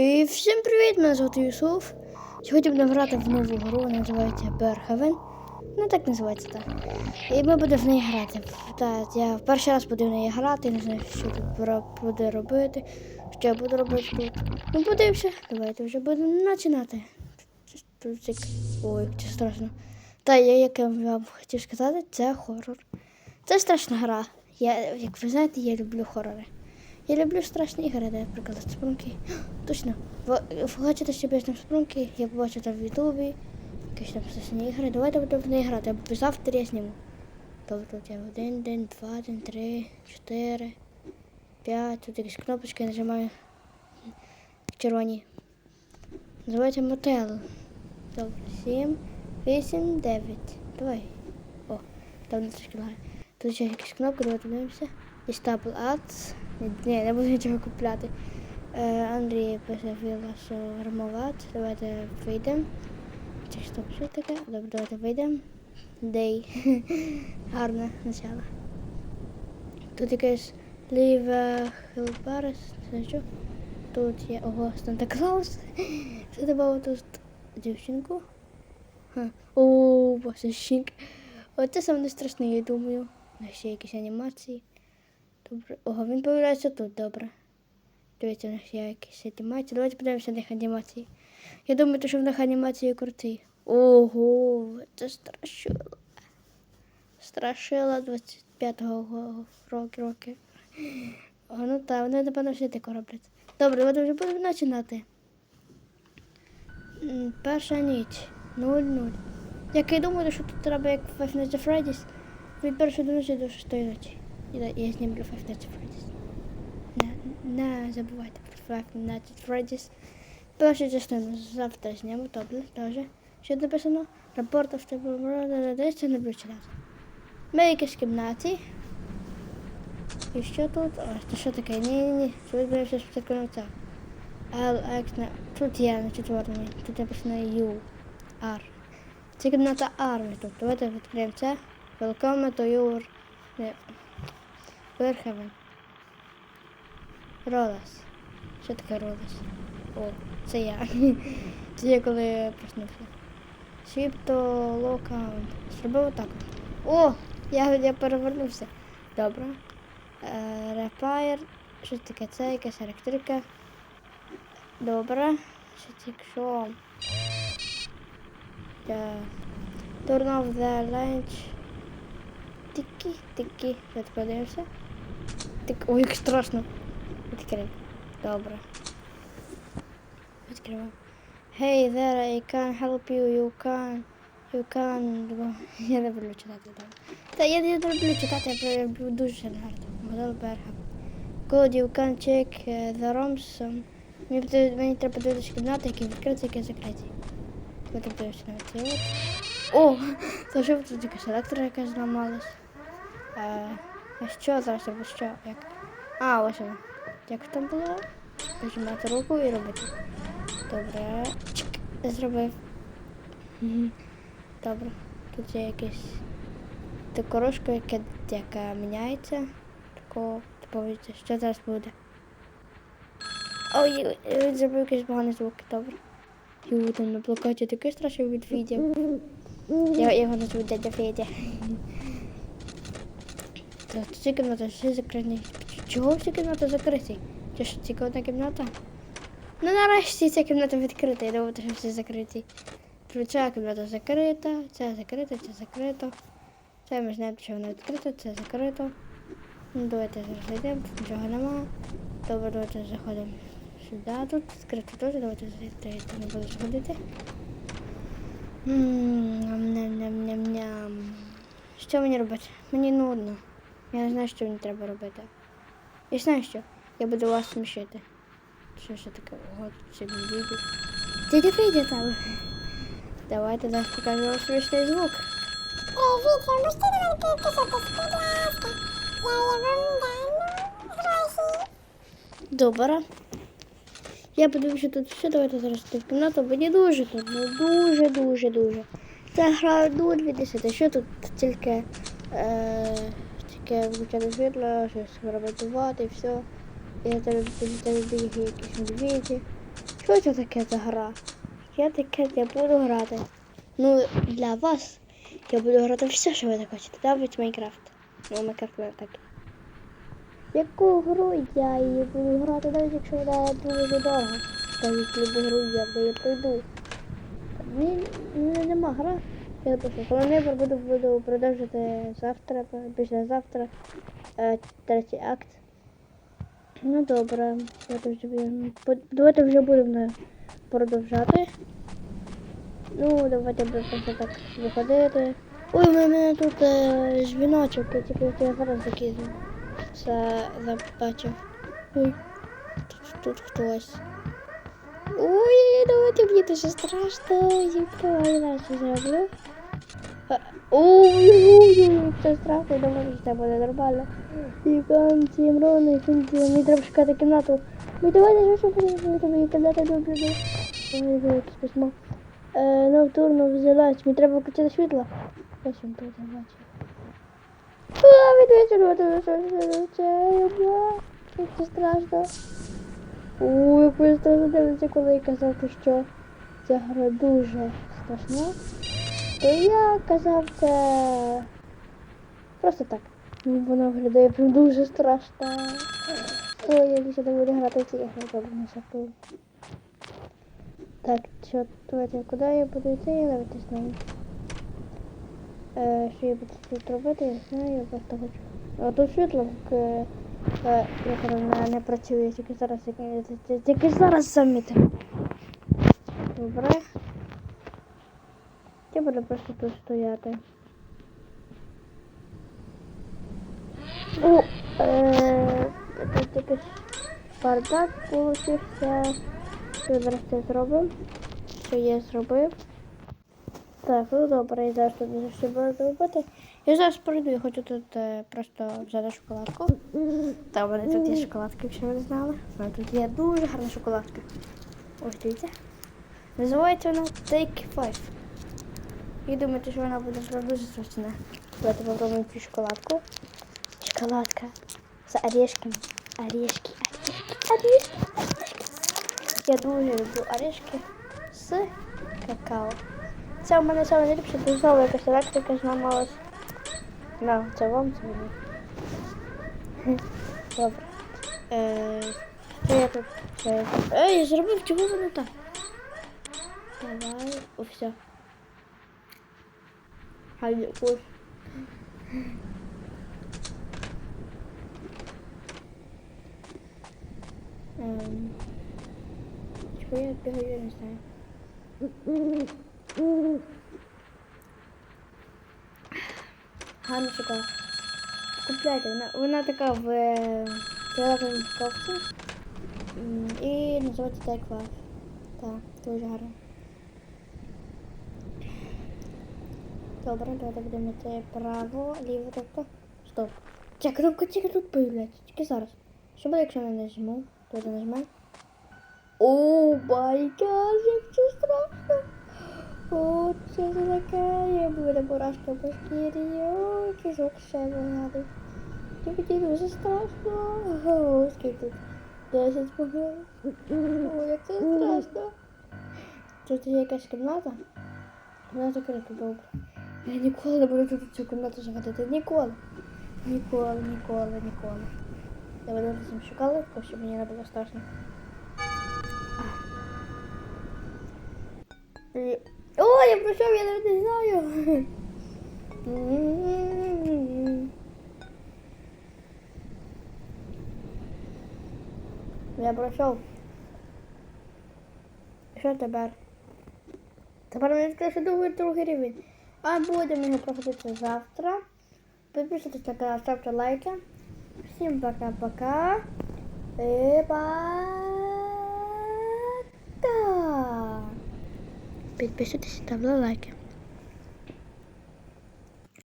І всім привіт! Мене звати Юсуф. Сьогодні будемо грати в нову гру, називається Берхевен. Ну так називається так. І ми будемо в неї грати. Так, я в перший раз буду в неї грати, не знаю, що тут буде робити, що я буду робити тут. Ну подивимося, давайте вже будемо починати. Ой, це страшно. Та я, як я вам хотів сказати, це хорор. Це страшна гра. Я, як ви знаєте, я люблю хорори. Я люблю страшні ігри, де, наприклад, спрунки. Точно. Хочете, я там спрунки, я побачу там в Ютубі, якісь там страшні ігри. Давайте будемо в неї грати. Або завтра я зніму. Тобто тут я один день, два день, три, чотири, п'ять. Тут якісь кнопочки нажимаю червоні. Називається мотел. Добре, сім, вісім, дев'ять. Давай. О, там не трошки лагає. Тут ще якісь кнопки, давайте дивимося. І стапл ads. Ні, не буду нічого купляти. Е, Андрій пише Віласу грамоват. Давайте вийдемо. Чи стоп, що таке? Добре, давайте вийдемо. Дей. Гарне начало. Тут якесь Ліве Хілбарес. Це що? Тут є ого, Санта Клаус. Це добавив тут дівчинку. Ха. О, босищик. Оце саме страшне, я думаю. Ще якісь анімації. Добре. Ого, він появляється тут, добре. Дивіться, у нас є якісь анімації. Давайте подивимося на них анімації. Я думаю, що в них анімації круті. Ого, це страшило. Страшила 25-го року. роки. О, ну так, вони, напевно, всі тако роблять. Добре, давайте вже будемо починати. Перша ніч. 0-0. Як я думаю, що тут треба як Five Nights at Freddy's від першої до ночі до шостої ночі. Я, я знімлю Five Nights at Freddy's. Не, про Five Nights at Freddy's. Першу частину завтра зніму, добре, теж. Що написано? Рапорт автомобіля, десь це не буду читати. Ми якісь кімнаті. І що тут? О, це що таке? Ні-ні-ні. Відбувається спочатку на це? L, X, на... Тут є на четвертому. Тут написано U, R. Це кімната R тут. Давайте відкриємо це. Welcome to your... Верховен. Ролес. Що таке Ролес? О, це я. Це я коли проснувся. To lockout. Зробив отак. О! Я, я перевернувся. Добре. Е, Repair. Що таке? Це якась електрика. Добре. Що якщо... Е, Turn off the lunch. Тики, тики. Давайте подивимося. Тик. Ой, як страшно. Відкрив. Добре. Відкриваю. Hey there, I can help you, you can. You can. Я не люблю читати там. Та я не люблю читати, я люблю дуже гарно. Модель Берга. Good, you can check uh, the rooms. Мені, мені треба дивитися кімнати, які відкриті, які закриті. Давайте подивимося на це. О, це що тут якась електро якась зламалась. А що зараз або що? Як? А, ось воно. Як там було? Нажимати руку і робити. Добре. Чик. Зробив. Добре. Тут є якесь декорошка, яке, яка міняється. Такого, типовіться, що зараз буде. Ой, він зробив якісь погані звуки, добре. Його там на плакаті такий страшний від. Я я його назву дядя Федя. Так, ці кімнати всі закриті. Чого всі кімнати закриті? Чи що тільки кімната? Ну нарешті ця кімната відкрита, я думаю, що всі закриті. Ця кімната закрита, ця закрита, ця закрита. Це ми знаємо, що вона відкрита, це закрито. Ну, давайте зайдемо, нічого нема. Добре, давайте заходимо сюди. Тут відкрито теж, давайте зайти, не буду заходити. Ням-ням-ням-ням. Що мені робити? Мені нудно. Я не знаю, що мені треба робити. Я знаю, що. Я буду вас смішити. Що ще таке? От, це відео. Дядя Федя там. Давайте зараз покажу вам смішний звук. Вітя, можете нам підписатись, будь ласка? Я вам дам гроші. Добре. Я подивлюся тут все, давайте зараз в кімнату. Мені дуже тут, ну дуже, дуже, дуже. Це гра 0 від 10. Що тут тільки, е, тільки включати світло, щось ремонтувати все. І тебе, на якісь медведі. Що це таке за гра? Я таке не буду грати. Ну, для вас я буду грати все, що ви захочете. Навіть Майнкрафт. Ну, Майнкрафт не так. Яку гру я її буду грати, навіть якщо вона дуже дорога. Навіть любу гру я в неї пройду. Ні, ні, нема гра. Я напишу, коли не буду, буду продовжити завтра, післязавтра, е, третій акт. Ну добре, давайте вже, будемо- продовжати. Ну, давайте будемо так виходити. Ой, у мене тут е, дзвіночок, я тільки закину. Це забачив. Ой, тут, тут хтось. Ой, давайте мені дуже страшно. Я іначе зроблю. Ой, це страшно, думаю, що це буде нормально. Іван, Тімрон, і Фінті, мені треба шукати кімнату. Ми давайте що будемо мені кімната добре. Ой, ой, якесь письмо. Е, Ноутурно взялась, мені треба включити світло. Ось він тут, бачу. А, відвечерю, це що це, страшно. Ой, як ви страшно дивитеся, коли я казав, що ця гра дуже страшна. То я казав це просто так. Ну, Воно виглядає прям дуже страшно. Ой, я більше не буду грати в ці ігри, добре не шапую. Так, що, давайте, куди я буду йти, я навіть не знаю. Е, що я буду тут робити, я не знаю, я просто хочу. А тут світло е, е, як не, працює, тільки зараз, тільки зараз замітив. Добре. Я буду просто тут стояти. О, е, тут якийсь бардак получився. Що зараз це зробимо? Що я зробив? Так, ну добре, я зараз тут все буду робити. Я зараз пройду, я хочу тут е, просто взяти шоколадку. Та в тут є шоколадка, якщо ви не знали. У мене тут є дуже гарна шоколадка. Ось дивіться. Називається вона Take 5. І думаєте, що вона буде прям дуже смачна. Давайте попробуємо цю шоколадку. Шоколадка з орешками. Орешки, орешки, орешки. Я дуже люблю орешки з какао. Це у мене саме ліпше, бо знову якась електрика зламалась. На, це вам, це мені. Добре. Е, що я тут? Ей, я зробив, чого воно так? Давай, все. Бігаю, я не знаю. Гарна шоколад. Купляйте, вона, вона така в е, упаковці. М, І називається Five. Так, дуже гарно. Добре, давайте будемо йти право, ліво, тобто. Стоп. Ця кнопка тільки тут появляється, тільки зараз. Що буде, якщо не нажму? Давайте нажмемо. О май як це страшно. О, це таке? Я буде мурашка по шкірі. О, звук ще вигадує. Мені дуже страшно. О, скільки тут? 10 погиб. О, як це страшно. Тут є якась кімната. Вона закрита добре. Я ніколи не буду тут цю кімнату заходити. Ніколи. Ніколи, ніколи, ніколи. Я буду там шукала, щоб мені не було страшно. О, я пройшов, я навіть не знаю. Я пройшов. Що тепер? Тепер мені скаже другий другий рівень. А будемо його проходити завтра. Підписуйтесь на канал, ставте лайки. Всім пока-пока. І пока. Підписуйтесь, ставте лайки.